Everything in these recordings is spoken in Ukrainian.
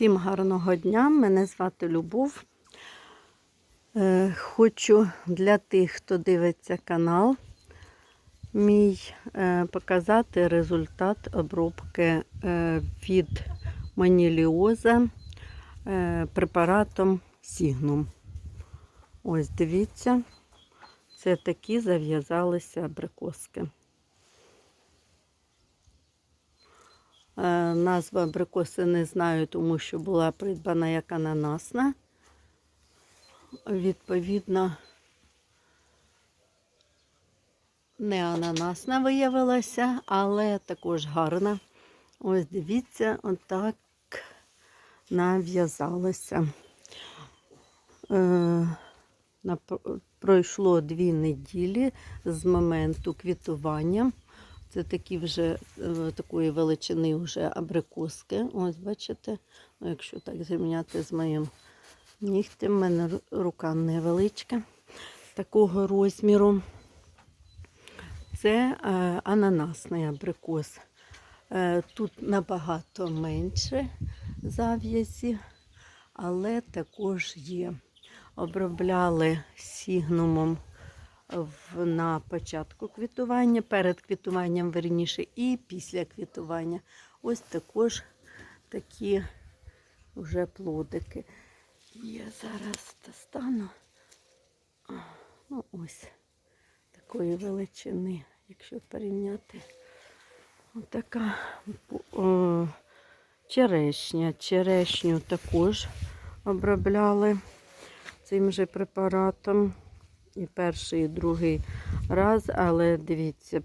Всім гарного дня, мене звати Любов. Е, Хочу для тих, хто дивиться канал, мій е, показати результат обробки е, від маніліоза препаратом Сігнум. Ось дивіться, це такі зав'язалися абрикоски. Назва абрикоси не знаю, тому що була придбана як ананасна. Відповідно, не ананасна виявилася, але також гарна. Ось дивіться, отак нав'язалося. Е, Пройшло дві неділі з моменту квітування. Це такі вже е, такої величини вже абрикоски. Ось бачите, ну, якщо так зрівняти з моїм нігтем, в мене рука невеличка, такого розміру. Це е, ананасний абрикос. Е, тут набагато менше зав'язі, але також є. Обробляли сігнумом в, на початку квітування, перед квітуванням верніше, і після квітування. Ось також такі вже плодики. Я зараз достану. Ну, ось такої величини, якщо порівняти. Отака о, черешня. Черешню також обробляли цим же препаратом і перший, і другий раз, але дивіться,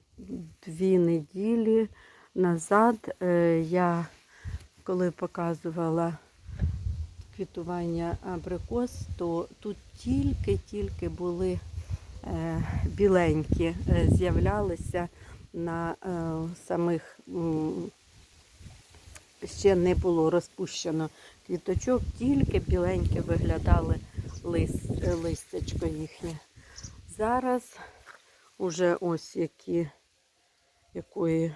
дві неділі назад е, я, коли показувала квітування абрикос, то тут тільки-тільки були е, біленькі, е, з'являлися на самих. Ще не було розпущено квіточок, тільки біленькі виглядали лист, листячко їхнє. Зараз уже ось які, якої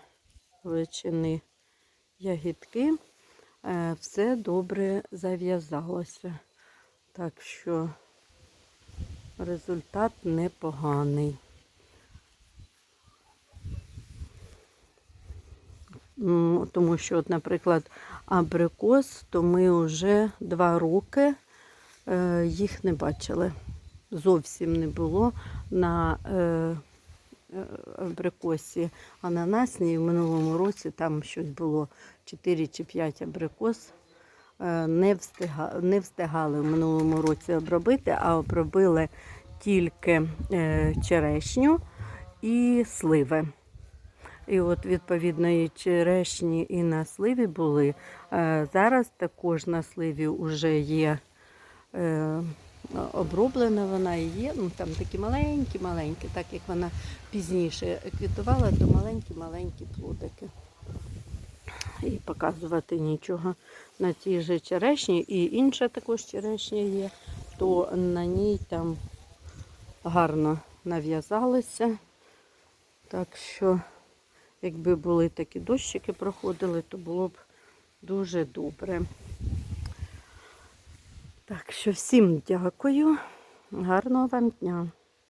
величини ягідки, е, все добре зав'язалося. Так що результат непоганий. Тому що, от, наприклад, абрикос, то ми вже два роки е, їх не бачили. Зовсім не було на е, е, абрикосі ананасній. В минулому році там щось було 4 чи 5 абрикос. Е, не, встига, не встигали в минулому році обробити, а обробили тільки черешню і сливи. І от відповідно і черешні і на сливі були. Зараз також на сливі вже є оброблена вона і є. Ну там такі маленькі-маленькі, так як вона пізніше квітувала, то маленькі-маленькі плодики. І показувати нічого на тій же черешні. І інша також черешня є, то на ній там гарно нав'язалися. Так що Якби були такі дощики проходили, то було б дуже добре. Що всім дякую. Гарного вам дня.